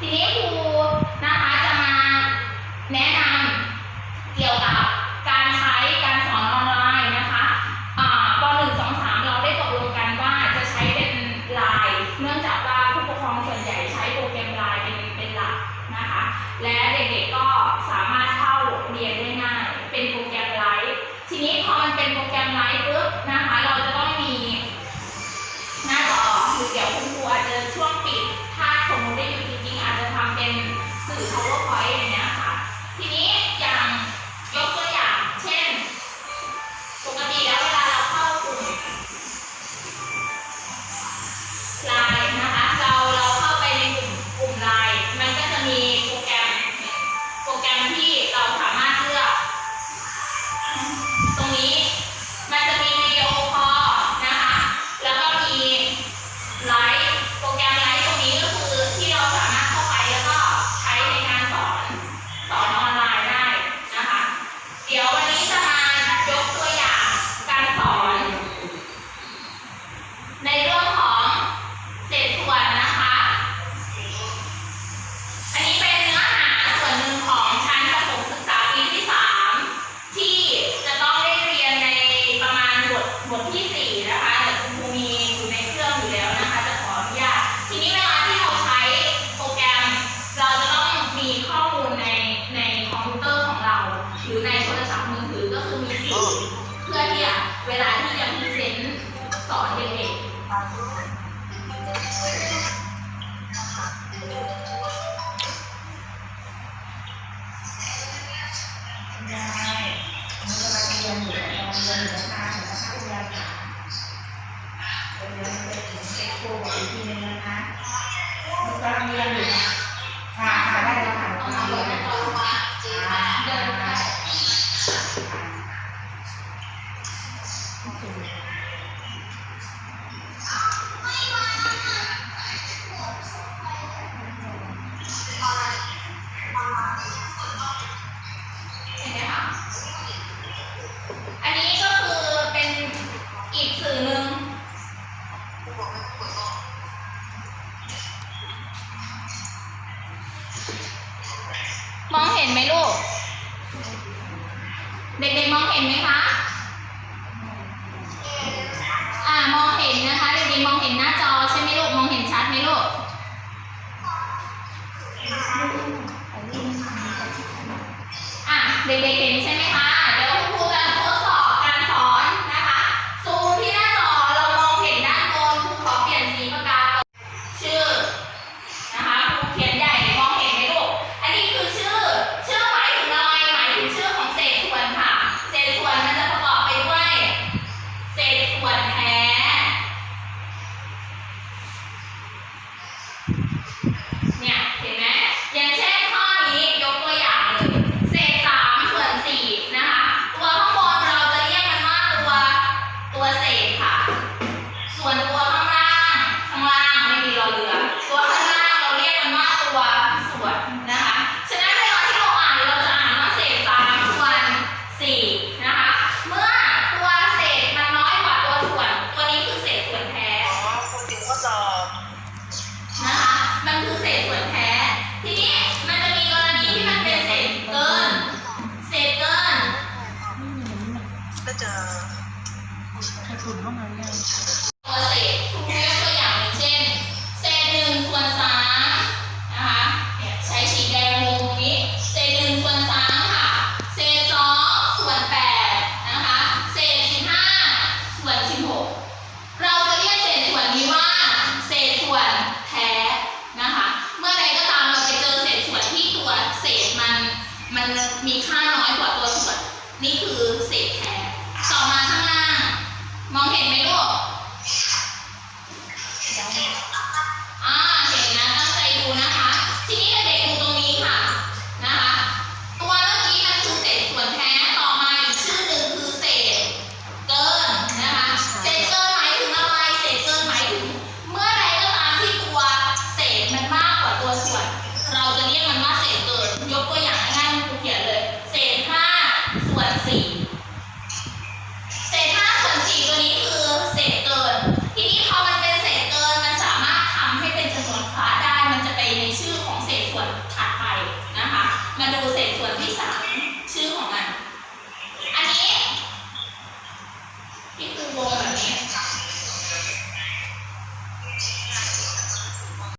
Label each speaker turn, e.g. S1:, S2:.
S1: Sí. บทที่สี่นะคะเดี๋ยวคุณครูมีอยู่ในเครื่องอยู่แล้วนะคะ จะขออนุญาต ทีนี้เวลาที่เราใช้โปรแกรม เราจะต้องมีข้อมูลในในคอมพิวเตอร์ของเรา หรือในโทรศัพท์มือถือก็คือมีสื่อเพื่อที่จะเวลาที่จะพรีเซนต์สอนเด็กๆ
S2: เดี๋ยวมันจะถึงโควิดทีนึงนะคะมันกำลังเรียนอยู่
S1: ม
S2: อ
S1: งเห็นไหมลูก เด็กๆมองเห็นไหมคะ อ่ามองเห็นนะคะ เด็กๆมองเห็นหน้าจอใช่ไหมลูก มองเห็นชัดไหมลูก อะ เด็กๆเห็น ก็จะ
S2: ใครคุณเข้ามาเนี่ย